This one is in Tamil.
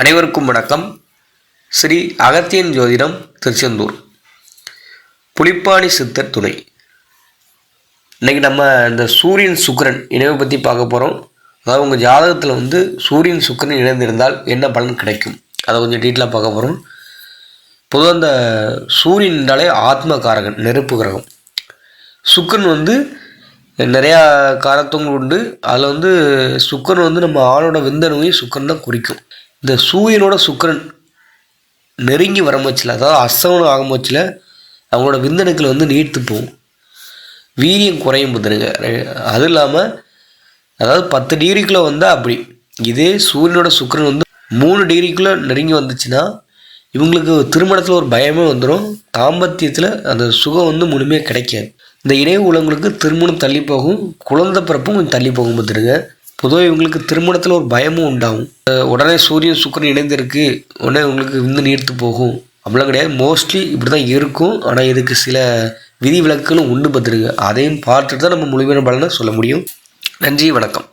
அனைவருக்கும் வணக்கம். ஸ்ரீ அகத்தியன் ஜோதிடம் திருச்செந்தூர். புலிப்பாணி சித்தர் துணை. இன்றைக்கி நம்ம இந்த சூரியன் சுக்கிரன் இணைவை பற்றி பார்க்க போகிறோம் அதாவது உங்கள் ஜாதகத்தில் வந்து சூரியன் சுக்கிரன் இணைந்திருந்தால் என்ன பலன் கிடைக்கும்? அதை கொஞ்சம் டீட்டெயிலாக பார்க்க போகிறோம் பொதுவாக அந்த சூரியன் என்றாலே ஆத்ம காரகன் நெருப்பு கிரகம். சுக்கரன் வந்து நிறையா காரத்தும் உண்டு. அதில் வந்து சுக்கரன் வந்து நம்ம ஆளோட விந்தணுவையும் சுக்கரன் தான் குறிக்கும். இந்த சூரியனோட சுக்கிரன் நெருங்கி வரமச்சில் அதாவது அஸ்தமனம் ஆகும்போச்சில் அவங்களோட விந்தணுக்கள் வந்து நீர்த்து போகும். வீரியம் குறையும் புத்தனுங்க அது இல்லாமல் அதாவது பத்து டிகிரிக்குள்ளே வந்தால் அப்படி. இதே சூரியனோட சுக்கிரன் வந்து மூணு டிகிரிக்குள்ளே நெருங்கி வந்துச்சுன்னா இவங்களுக்கு திருமணத்தில் ஒரு பயமே வந்துடும் தாம்பத்தியத்தில் அந்த சுகம் வந்து முழுமையாக கிடைக்காது. இந்த இணைவு உலங்களுக்கு திருமணம் தள்ளி போகும் குழந்தை பிறப்பும் கொஞ்சம் தள்ளி போகும் பார்த்துருங்க பொதுவாக இவங்களுக்கு திருமணத்தில் ஒரு பயமும் உண்டாகும். உடனே சூரியன் சுக்கரன் இணைந்திருக்கு. உடனே உங்களுக்கு விந்து நீர்த்து போகும். அப்படிலாம் கிடையாது. மோஸ்ட்லி இப்படி தான் இருக்கும். ஆனால் இதுக்கு சில விதி விலக்குகளும் உண்டு பார்த்துருங்க அதையும் பார்த்துட்டு தான் நம்ம முழுமையான பலனை சொல்ல முடியும். நன்றி வணக்கம்.